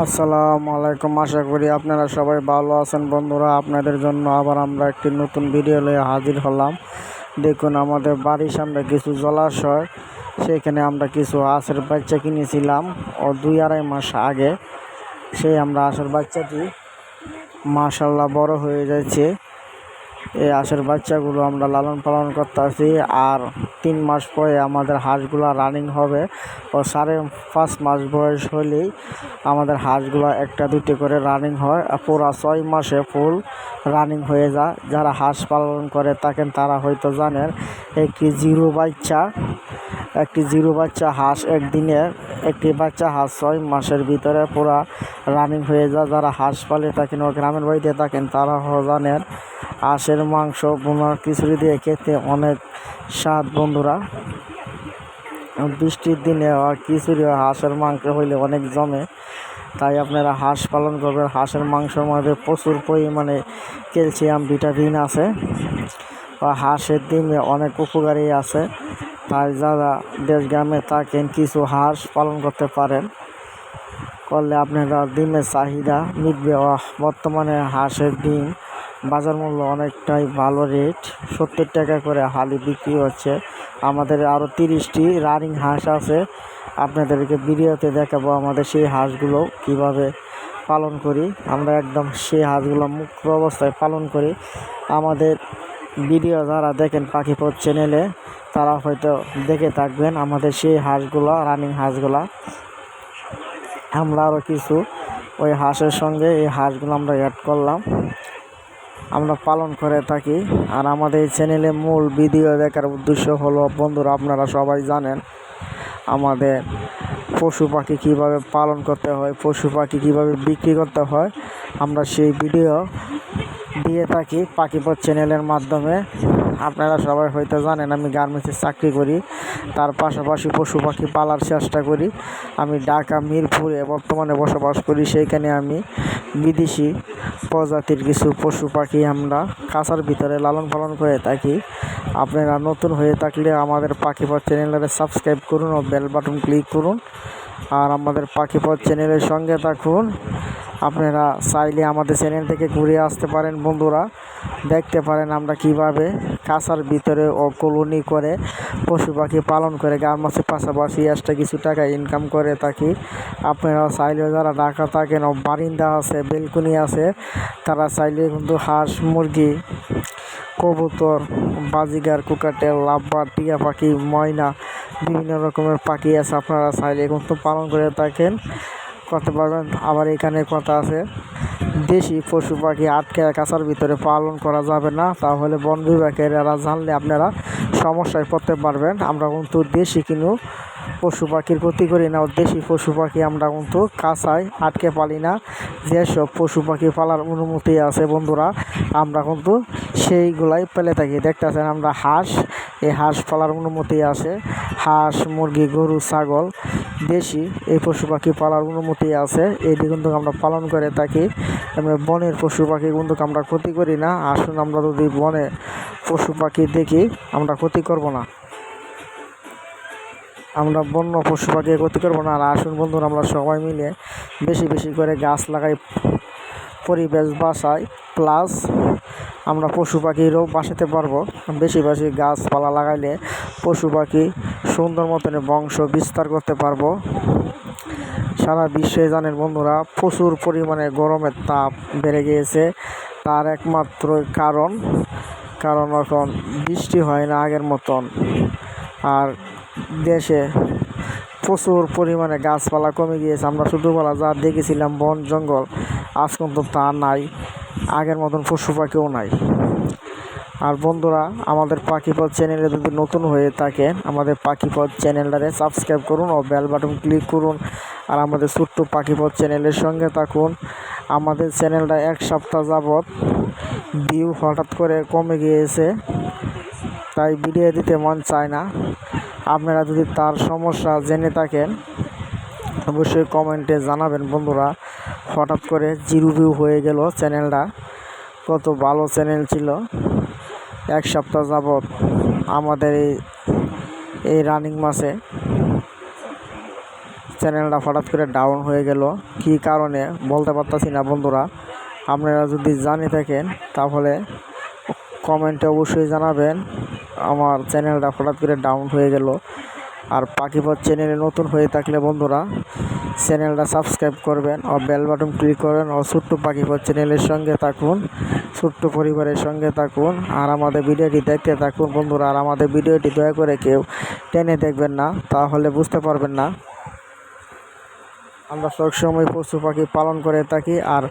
আসসালামু আলাইকুম। আশা করি আপনারা সবাই ভালো আছেন। বন্ধুরা, আপনাদের জন্য আবার আমরা একটি নতুন ভিডিও নিয়ে হাজির হলাম। দেখুন, আমাদের বাড়ির সামনে কিছু জলাশয়, সেখানে আমরা কিছু আঁশের বাচ্চা কিনেছিলাম। ও দুই আড়াই মাস আগে, সেই আমরা আশের বাচ্চাটি মাশাল্লাহ বড় হয়ে যাচ্ছে। এই হাঁসের বাচ্চাগুলো আমরা লালন পালন করতেছি আর তিন মাস পরে আমাদের হাঁসগুলো রানিং হবে। ও সাড়ে পাঁচ মাস বয়স হলেই আমাদের হাঁসগুলো একটা দুটি করে রানিং হয়। পুরা ছয় মাসে ফুল রানিং হয়ে যায়। যারা হাঁস পালন করে থাকেন তারা হয়তো জানেন, একটি জিরো বাচ্চা, একটি জিরো বাচ্চা হাঁস একদিনে, একটি বাচ্চা হাঁস ছয় মাসের ভিতরে পুরা রানিং হয়ে যায়। যারা হাঁস পালে থাকেন ও গ্রামের বাড়িতে থাকেন তারা জানেন হাঁসের মাংস বোনা খিচুড়ি দিয়ে খেতে অনেক স্বাদ, বন্ধুরা। বৃষ্টির দিনে খিচুড়ি হাঁসের মাংস হইলে অনেক জমে, তাই আপনারা হাঁস পালন করবেন। হাঁসের মাংসের মধ্যে প্রচুর পরিমাণে ক্যালসিয়াম, ভিটামিন আছে হাঁসের ডিমে অনেক উপকারী আছে। তাই যারা দেশ গ্রামে থাকেন, কিছু হাঁস পালন করতে পারেন, করলে আপনারা ডিমের চাহিদা মিটবে। বর্তমানে হাঁসের ডিম বাজার মূল্য অনেকটাই ভালো রেট সত্তর টাকা করে হালি বিক্রি হচ্ছে। আমাদের আরও তিরিশটি রানিং হাঁস আছে। আপনাদেরকে ভিডিওতে দেখাবো আমাদের সেই হাঁসগুলো কীভাবে পালন করি। আমরা একদম সেই হাঁসগুলো মুক্ত অবস্থায় পালন করি। আমাদের ভিডিও যারা দেখেন পাখি পাখিপথ চ্যানেলে তারা হয়তো দেখে থাকবেন আমাদের সেই হাঁসগুলো রানিং হাঁসগুলা। আমরা আরও কিছু ওই হাঁসের সঙ্গে এই হাঁসগুলো আমরা অ্যাড করলাম। আমরা পালন করে থাকি। আর আমাদের এই চ্যানেলে মূল ভিডিও দেখার উদ্দেশ্য হলো, বন্ধুরা, আপনারা সবাই জানেন আমাদের পশু পাখি কীভাবে পালন করতে হয়, পশু পাখি কীভাবে বিক্রি করতে হয়। আমরা সেই ভিডিও দিয়ে থাকি পাখিপথ চ্যানেলের মাধ্যমে। আপনারা সবাই হয়তো জানেন, আমি গার্মেন্টসে চাকরি করি। তার পাশাপাশি পশু পাখি পালার চেষ্টা করি। আমি ঢাকা, মিরপুরে বর্তমানে বসবাস করি। সেইখানে আমি বিদেশি প্রজাতির কিছু পশু পাখি আমরা কাঁচার ভিতরে লালন পালন করে থাকি। আপনারা নতুন হয়ে থাকলে আমাদের পাখিপথ চ্যানেলটাকে সাবস্ক্রাইব করুন ও বেল বাটন ক্লিক করুন। আর আমাদের পাখিপথ চ্যানেলের সঙ্গে থাকুন। আপনারা চাইলে আমাদের চ্যানেল থেকে ঘুরে আসতে পারেন বন্ধুরা। দেখতে পারেন আমরা কীভাবে কাঁচার ভিতরে ও কলোনি করে পশু পাখি পালন করে গান মাছের পাশাপাশি এক্সট্রা কিছু টাকা ইনকাম করে থাকি। আপনারা চাইলে যারা ঢাকা থাকেন ও বারিন্দা আছে, বেলকুনি আছে, তারা চাইলে কিন্তু হাঁস, মুরগি, কবুতর, বাজিগার কুকাটেল লাভবার, টিয়া পাখি, ময়না, বিভিন্ন রকমের পাখি আছে, আপনারা চাইলে কিন্তু পালন করে থাকেন। করতে পারবেন আবার এখানে কথা আছে। দেশি পশু পাখি আটকে কাছার ভিতরে পালন করা যাবে না। তাহলে বন বিভাগের এরা জানলে আপনারা সমস্যায় পড়তে পারবেন। আমরা কিন্তু দেশি কিনু পশু পাখির ক্ষতি করি না। দেশি পশু পাখি আমরা কিন্তু কাঁচায় আটকে পালি না। যেসব পশু পাখি পালার অনুমতি আছে বন্ধুরা, আমরা কিন্তু সেইগুলাই পেলে থাকি। দেখতেছেন আমরা হাঁস, এই হাঁস পালার অনুমতি আছে। হাঁস, মুরগি, গরু, ছাগল দেশি, এই পশু পাখি পালার অনুমতি আছে। এটি কিন্তু আমরা পালন করে থাকি। আমরা বনের পশু পাখি কিন্তু আমরা ক্ষতি করি না। আসুন আমরা যদি বনে পশু পাখি দেখি, আমরা ক্ষতি করব না। আমরা বন্য পশু পাখি ক্ষতি করব না। আর আসুন বন্ধুরা, আমরা সবাই মিলে বেশি বেশি করে গাছ লাগাই। পরিবেশ বাসাই প্লাস আমরা পশু পাখিরও বাসাতে পারব। বেশি বেশি গাছপালা লাগাইলে পশু পাখি সুন্দর মতন বংশ বিস্তার করতে পারব। সারা বিশ্বে জানেন বন্ধুরা, প্রচুর পরিমাণে গরমের তাপ বেড়ে গিয়েছে। তার একমাত্র কারণ কারণ এখন বৃষ্টি হয় না আগের মতন। আর দেশে প্রচুর পরিমাণে গাছপালা কমে গিয়েছে। আমরা ছোটোবেলা যা দেখেছিলাম বন, জঙ্গল, আজ কিন্তু তা নাই। আগের মতন পশু পাখিও নাই। আর বন্ধুরা, আমাদের পাখিপথ চ্যানেলে যদি নতুন হয়ে থাকেন আমাদের পাখিপথ চ্যানেলটারে সাবস্ক্রাইব করুন ও বেল বাটন ক্লিক করুন। আর আমাদের ছোট্ট পাখিপথ চ্যানেলের সঙ্গে থাকুন। আমাদের চ্যানেলটা এক সপ্তাহ যাবৎ ভিউ হঠাৎ করে কমে গিয়েছে, তাই ভিডিও দিতে মন চায় না। আপনারা যদি তার সমস্যা জেনে থাকেন, অবশ্যই কমেন্টে জানাবেন বন্ধুরা। হঠাৎ করে জিরো ভিউ হয়ে গেল চ্যানেলটা। কত ভালো চ্যানেল ছিল। এক সপ্তাহ যাবৎ আমাদের এই এই রানিং মাসে চ্যানেলটা হঠাৎ করে ডাউন হয়ে গেল। কী কারণে বলতে পারতাছি না বন্ধুরা। আপনারা যদি জানে থাকেন, তাহলে কমেন্টে অবশ্যই জানাবেন আমার চ্যানেলটা হঠাৎ করে ডাউন হয়ে গেল। আর পাখিপথ চ্যানেলে নতুন হয়ে থাকলে বন্ধুরা চ্যানেলটা সাবস্ক্রাইব করবেন ও বেল বাটন ক্লিক করবেন ও ছোট্ট পাখিপথ চ্যানেলের সঙ্গে থাকুন, ছোট্ট পরিবারের সঙ্গে থাকুন আর আমাদের ভিডিওটি দেখতে থাকুন। বন্ধুরা, আর আমাদের ভিডিওটি দয়া করে কেউ টেনে দেখবেন না, তাহলে বুঝতে পারবেন না। আমরা সবসময় পশু পাখি পালন করে থাকি আর